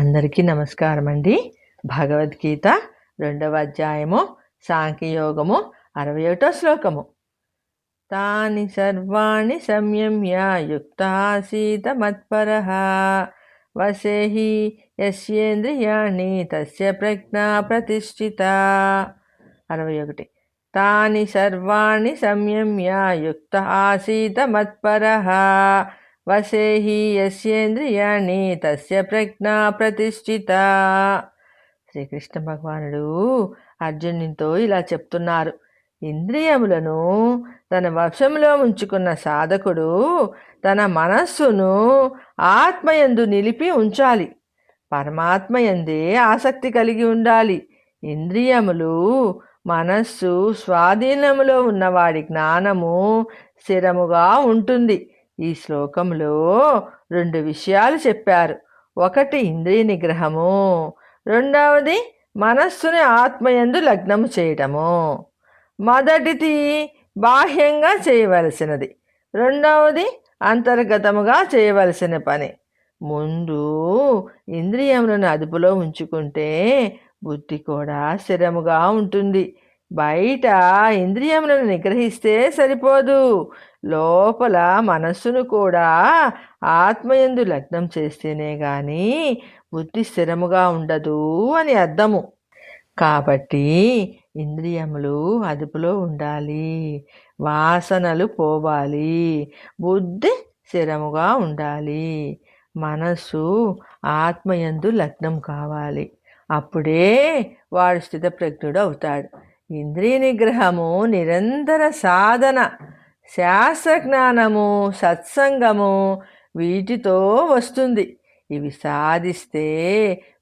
అందరికీ నమస్కారం అండి భగవద్గీత రెండవ అధ్యాయము సాంఖ్యయోగము అరవై ఒకటో శ్లోకము. తాని సర్వాణి సంయమ్య యుక్తాసీత మత్పర వసేహి యస్యేంద్రియాణి తస్య ప్రజ్ఞ ప్రతిష్ఠిత. అరవై ఒకటి తాని సర్వాణి సంయమ్య యుక్త ఆసీత మత్పర వసేహి యస్యేంద్రియాణి తస్య ప్రజ్ఞా ప్రతిష్ఠిత. శ్రీకృష్ణ భగవానుడు అర్జునునితో ఇలా చెప్తున్నారు. ఇంద్రియములను తన వశంలో ఉంచుకున్న సాధకుడు తన మనస్సును ఆత్మయందు నిలిపి ఉంచాలి. పరమాత్మయందే ఆసక్తి కలిగి ఉండాలి. ఇంద్రియములు మనస్సు స్వాధీనములో ఉన్నవాడి జ్ఞానము స్థిరముగా ఉంటుంది. ఈ శ్లోకంలో రెండు విషయాలు చెప్పారు. ఒకటి ఇంద్రియ నిగ్రహము రెండవది మనస్సుని ఆత్మయందు లగ్నము చేయటము. మొదటిది బాహ్యంగా చేయవలసినది రెండవది అంతర్గతముగా చేయవలసిన పని. ముందు ఇంద్రియములను అదుపులో ఉంచుకుంటే బుద్ధి కూడా స్థిరముగా ఉంటుంది. బయట ఇంద్రియములను నిగ్రహిస్తే సరిపోదు. లోపల మనస్సును కూడా ఆత్మయందు లగ్నం చేస్తేనే కానీ బుద్ధి స్థిరముగా ఉండదు అని అర్థము. కాబట్టి ఇంద్రియములు అదుపులో ఉండాలి. వాసనలు పోవాలి. బుద్ధి స్థిరముగా ఉండాలి. మనస్సు ఆత్మయందు లగ్నం కావాలి. అప్పుడే వాడు స్థితప్రజ్ఞుడు అవుతాడు. ఇంద్రియ నిగ్రహము నిరంతర సాధన శాస్త్రజ్ఞానము సత్సంగము వీటితో వస్తుంది. ఇవి సాధిస్తే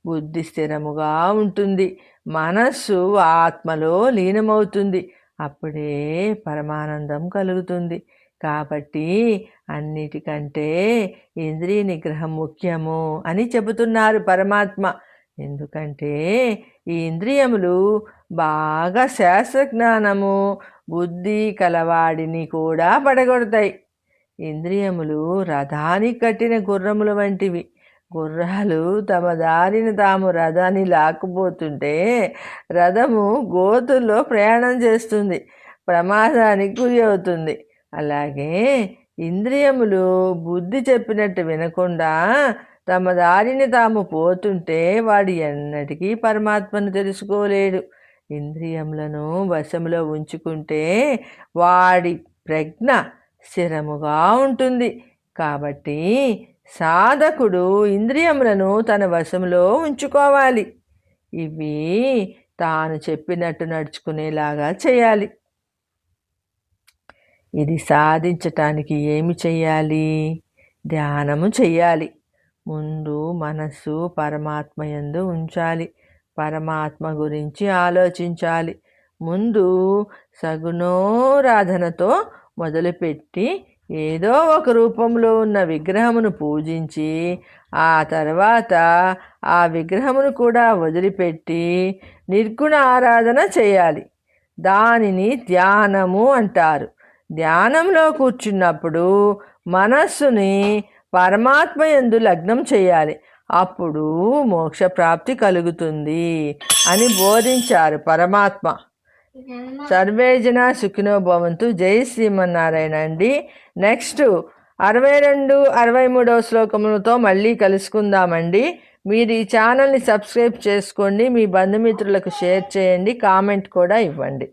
బుద్ధి స్థిరముగా ఉంటుంది. మనస్సు ఆత్మలో లీనమవుతుంది. అప్పుడే పరమానందం కలుగుతుంది. కాబట్టి అన్నిటికంటే ఇంద్రియ నిగ్రహం ముఖ్యము అని చెబుతున్నారు పరమాత్మ. ఎందుకంటే ఈ ఇంద్రియములు బాగా శాస్త్రజ్ఞానము బుద్ధి కలవాడిని కూడా పడగొడతాయి. ఇంద్రియములు రథానికి కట్టిన గుర్రముల వంటివి. గుర్రాలు తమ దారిని తాము రథాన్ని లాక్కుపోతుంటే రథము గోతుల్లో ప్రయాణం చేస్తుంది. ప్రమాదానికి గురి అవుతుంది. అలాగే ఇంద్రియములు బుద్ధి చెప్పినట్టు వినకుండా తమ దారిని తాము పోతుంటే వాడు ఎన్నటికీ పరమాత్మను తెలుసుకోలేడు. ఇంద్రియములను వశములో ఉంచుకుంటే వాడి ప్రజ్ఞ స్థిరముగా ఉంటుంది. కాబట్టి సాధకుడు ఇంద్రియములను తన వశంలో ఉంచుకోవాలి. ఇవి తాను చెప్పినట్టు నడుచుకునేలాగా చేయాలి. ఇది సాధించటానికి ఏమి చేయాలి? ధ్యానము చేయాలి. ముందు మనస్సు పరమాత్మయందు ఉంచాలి. పరమాత్మ గురించి ఆలోచించాలి. ముందు సగుణోరాధనతో మొదలుపెట్టి ఏదో ఒక రూపంలో ఉన్న విగ్రహమును పూజించి ఆ తర్వాత ఆ విగ్రహమును కూడా వదిలిపెట్టి నిర్గుణ ఆరాధన చేయాలి. దానిని ధ్యానము అంటారు. ధ్యానంలో కూర్చున్నప్పుడు మనస్సుని పరమాత్మ ఎందు లగ్నం చేయాలి. అప్పుడు మోక్ష ప్రాప్తి కలుగుతుంది అని బోధించారు పరమాత్మ. సర్వేజన సుఖినో భవంతు. జై శ్రీమన్నారాయణ అండి. నెక్స్ట్ అరవై రెండు అరవై మూడవ శ్లోకములతో మళ్ళీ కలుసుకుందామండి. మీరు ఈ ఛానల్ని సబ్స్క్రైబ్ చేసుకోండి. మీ బంధుమిత్రులకు షేర్ చేయండి. కామెంట్ కూడా ఇవ్వండి.